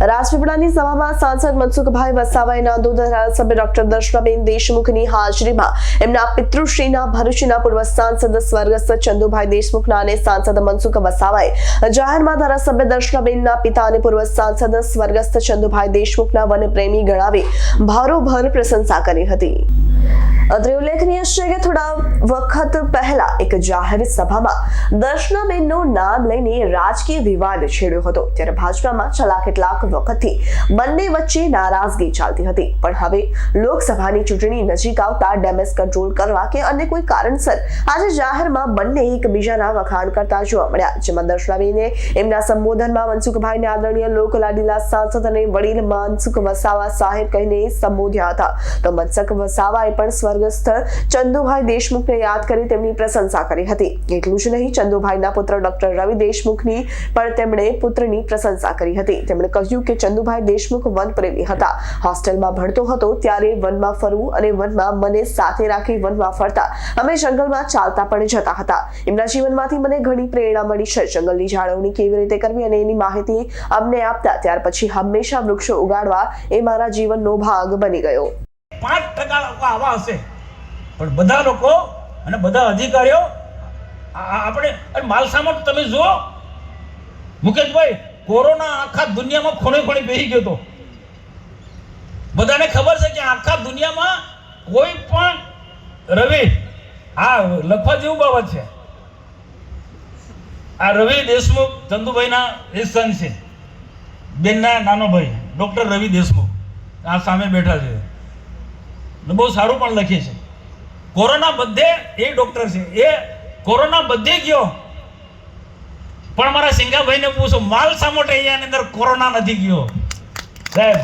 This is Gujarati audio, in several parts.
રાજપીપળાની સભામાં સાંસદ મનસુખભાઈ વસાવાએ નાંદોદ ધારાસભ્ય ડોક્ટર દર્શનાબેન દેશમુખની હાજરીમાં એમના પિતૃશ્રીના ભરૂચના પૂર્વ સાંસદ સ્વર્ગસ્થ ચંદુભાઈ દેશમુખના અને સાંસદ મનસુખ વસાવાએ જાહેરમાં ધારાસભ્ય દર્શનાબેનના પિતા અને પૂર્વ સાંસદ સ્વર્ગસ્થ ચંદુભાઈ દેશમુખના વનપ્રેમી ગણાવી ભારોભર પ્રશંસા કરી હતી. અત્રે ઉલ્લેખનીય છે કે થોડા વખત પહેલા એક જાહેર સભામાં દર્શનાબેનનું નામ લઈને રાજકીય વિવાદ છેડ્યો હતો. ત્યારે ભાજપામાં છેલ્લા કેટલાક વખતથી બંને વચ્ચે નારાજગી ચાલતી હતી. પણ હવે લોકસભાની ચૂંટણી નજીક આવતા ડેમેજ કંટ્રોલ કરવા કે અન્ય કોઈ કારણસર આજે જાહેરમાં બંને એકબીજાના વખાણ કરતા જોવા મળ્યા. જેમાં દર્શનાબેને એમના સંબોધનમાં મનસુખભાઈને આદરણીય લોકલાડીલા સાંસદ અને વડીલ મનસુખ વસાવા સાહેબ કહીને સંબોધ્યા હતા. તો મનસુખ વસાવાએ પણ સ્વર્ગસ્થ ચંદુભાઈ દેશમુખને યાદ કરી તેમની પ્રશંસા કરી હતી. એટલું જ નહીં, ચંદુભાઈના પુત્ર ડોક્ટર રવિ દેશમુખની પણ તેમણે પુત્રની પ્રશંસા કરી હતી. તેમણે કહ્યું કે ચંદુભાઈ દેશમુખ વનપ્રેમી હતા. હોસ્ટેલમાં ભણતો હતો ત્યારે વનમાં ફરવું અને વનમાં મને સાથે રાખી વનમાં ફરતા અમે જંગલમાં ચાલતા પણ જતા હતા. એમના જીવનમાંથી મને ઘણી પ્રેરણા મળી છે. જંગલની જાળવણી કેવી રીતે કરવી અને એની માહિતી અમને આપતા ત્યાર પછી હંમેશા વૃક્ષો ઉગાડવા એ મારા જીવનનો ભાગ બની ગયો. પાંચ ટકા લોકો આવા હશે. પણ બધા લોકો અને બધા અધિકારીઓ આપણે માલસામાં તમે જુઓ. મુકેશભાઈ, કોરોના આખા દુનિયામાં ખૂણે ખૂણે બેસી ગયો હતો. બધાને ખબર છે કે આખા દુનિયામાં કોઈ પણ રવિ, આ લખવા જેવું બાબત છે. આ રવિ દેશમુખ ચંદુભાઈના એ છે. બેનના નાનો ભાઈ, ડૉક્ટર રવિ દેશમુખ. આ સામે બેઠા છે. બહુ સારું પણ લખે છે. કોરોના બધે એ ડૉક્ટર છે. એ કોરોના બધે ગયો. પણ મારા સિંગાભાઈને પૂછો, માલ સામોટ એરિયાની અંદર કોરોના નથી ગયો. સાહેબ,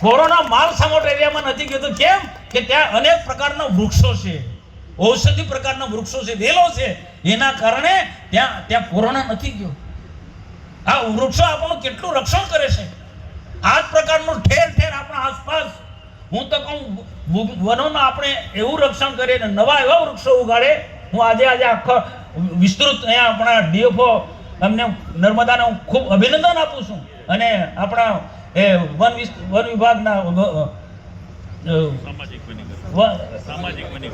કોરોના માલ સામોટ એરિયામાં નથી ગયો તો કેમ? કે ત્યાં અનેક પ્રકારના વૃક્ષો છે. ઔષધિ પ્રકારના વૃક્ષો છે, વેલો છે. એના કારણે ત્યાં ત્યાં કોરોના નથી ગયો. આ વૃક્ષો આપણું કેટલું રક્ષણ કરે છે? આ જ પ્રકારનું ઠેર હું તો કહું વનોમાં વનોનું આપણે એવું રક્ષણ કરીએ ને નવા એવા વૃક્ષો ઉગાડે. હું આજે આજે આખો વિસ્તૃત અહીંયા આપણા ડીએફઓ અમને નર્મદાને હું ખૂબ અભિનંદન આપું છું. અને આપણા એ વન વન વિભાગના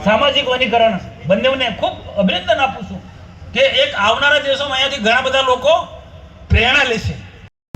સામાજિક વનીકરણ. બંનેને ખૂબ અભિનંદન આપું છું કે એક આવનારા દિવસોમાં અહીંયાથી ઘણા બધા લોકો પ્રેરણા લેશે.